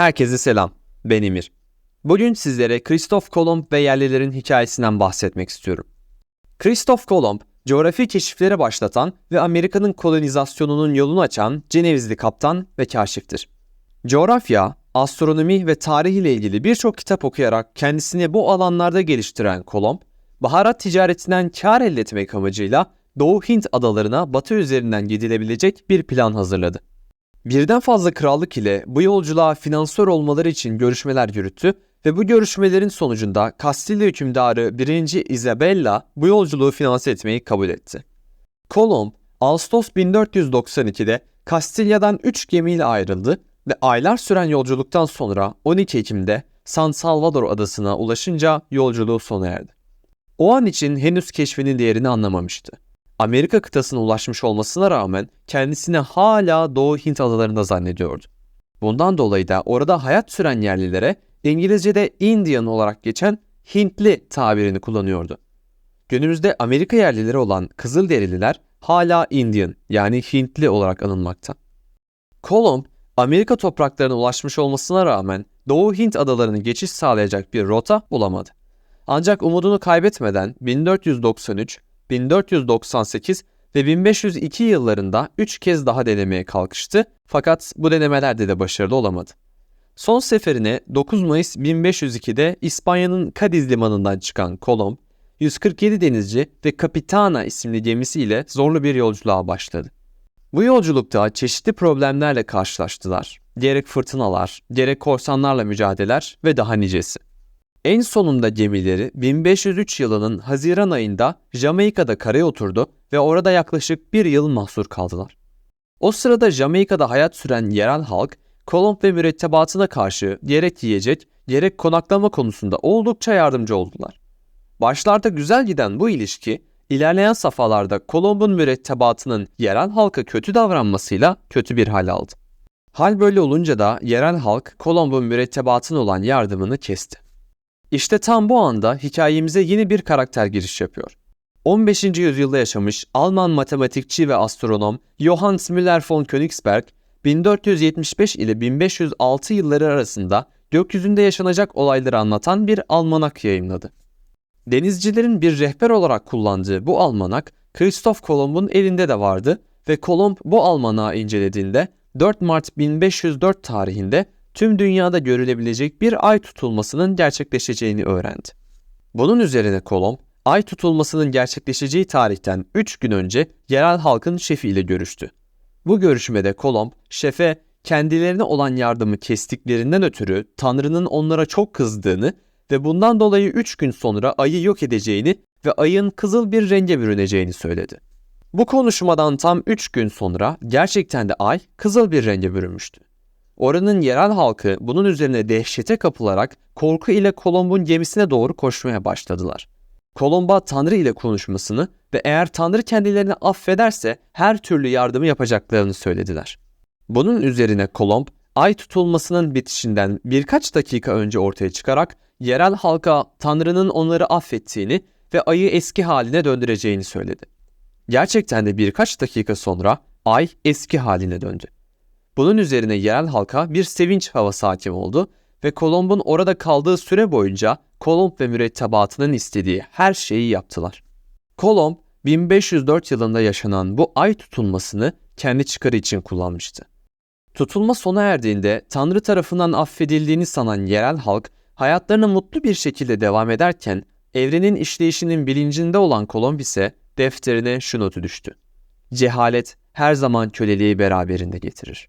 Herkese selam. Ben Emir. Bugün sizlere Kristof Kolomb ve yerlilerin hikayesinden bahsetmek istiyorum. Kristof Kolomb, coğrafi keşiflere başlatan ve Amerika'nın kolonizasyonunun yolunu açan Cenevizli kaptan ve kaşiftir. Coğrafya, astronomi ve tarih ile ilgili birçok kitap okuyarak kendisini bu alanlarda geliştiren Kolomb, baharat ticaretinden kar elde etmek amacıyla Doğu Hint adalarına batı üzerinden gidilebilecek bir plan hazırladı. Birden fazla krallık ile bu yolculuğa finansör olmaları için görüşmeler yürüttü ve bu görüşmelerin sonucunda Kastilya hükümdarı 1. Isabella bu yolculuğu finanse etmeyi kabul etti. Kolomb, Ağustos 1492'de Kastilya'dan 3 gemiyle ayrıldı ve aylar süren yolculuktan sonra 12 Ekim'de San Salvador adasına ulaşınca yolculuğu sona erdi. O an için henüz keşfinin değerini anlamamıştı. Amerika kıtasına ulaşmış olmasına rağmen kendisini hala Doğu Hint adalarında zannediyordu. Bundan dolayı da orada hayat süren yerlilere İngilizce'de Indian olarak geçen Hintli tabirini kullanıyordu. Günümüzde Amerika yerlileri olan Kızılderililer hala Indian yani Hintli olarak anılmakta. Kolomb, Amerika topraklarına ulaşmış olmasına rağmen Doğu Hint adalarını geçiş sağlayacak bir rota bulamadı. Ancak umudunu kaybetmeden 1493, 1498 ve 1502 yıllarında 3 kez daha denemeye kalkıştı fakat bu denemelerde de başarılı olamadı. Son seferine 9 Mayıs 1502'de İspanya'nın Cadiz limanından çıkan Kolomb, 147 denizci ve Capitana isimli gemisiyle zorlu bir yolculuğa başladı. Bu yolculukta çeşitli problemlerle karşılaştılar. Gerek fırtınalar, gerek korsanlarla mücadeleler ve daha nicesi. En sonunda gemileri 1503 yılının Haziran ayında Jamaika'da karaya oturdu ve orada yaklaşık bir yıl mahsur kaldılar. O sırada Jamaika'da hayat süren yerel halk, Kolomb ve mürettebatına karşı gerek yiyecek, gerek konaklama konusunda oldukça yardımcı oldular. Başlarda güzel giden bu ilişki, ilerleyen safhalarda Kolomb'un mürettebatının yerel halka kötü davranmasıyla kötü bir hal aldı. Hal böyle olunca da yerel halk Kolomb'un mürettebatına olan yardımını kesti. İşte tam bu anda hikayemize yeni bir karakter giriş yapıyor. 15. yüzyılda yaşamış Alman matematikçi ve astronom Johannes Müller von Königsberg, 1475 ile 1506 yılları arasında gökyüzünde yaşanacak olayları anlatan bir almanak yayınladı. Denizcilerin bir rehber olarak kullandığı bu almanak, Kristof Kolomb'un elinde de vardı ve Kolomb bu almanağı incelediğinde 4 Mart 1504 tarihinde tüm dünyada görülebilecek bir ay tutulmasının gerçekleşeceğini öğrendi. Bunun üzerine Kolomb, ay tutulmasının gerçekleşeceği tarihten 3 gün önce yerel halkın şefiyle görüştü. Bu görüşmede Kolomb, şefe kendilerine olan yardımı kestiklerinden ötürü Tanrı'nın onlara çok kızdığını ve bundan dolayı 3 gün sonra ayı yok edeceğini ve ayın kızıl bir renge bürüneceğini söyledi. Bu konuşmadan tam 3 gün sonra gerçekten de ay kızıl bir renge bürünmüştü. Oranın yerel halkı bunun üzerine dehşete kapılarak korku ile Kolomb'un gemisine doğru koşmaya başladılar. Kolomba Tanrı ile konuşmasını ve eğer Tanrı kendilerini affederse her türlü yardımı yapacaklarını söylediler. Bunun üzerine Kolomb, ay tutulmasının bitişinden birkaç dakika önce ortaya çıkarak yerel halka Tanrı'nın onları affettiğini ve ayı eski haline döndüreceğini söyledi. Gerçekten de birkaç dakika sonra ay eski haline döndü. Bunun üzerine yerel halka bir sevinç havası hakim oldu ve Kolomb'un orada kaldığı süre boyunca Kolomb ve mürettebatının istediği her şeyi yaptılar. Kolomb 1504 yılında yaşanan bu ay tutulmasını kendi çıkarı için kullanmıştı. Tutulma sona erdiğinde Tanrı tarafından affedildiğini sanan yerel halk hayatlarına mutlu bir şekilde devam ederken evrenin işleyişinin bilincinde olan Kolomb ise defterine şu notu düştü. Cehalet her zaman köleliği beraberinde getirir.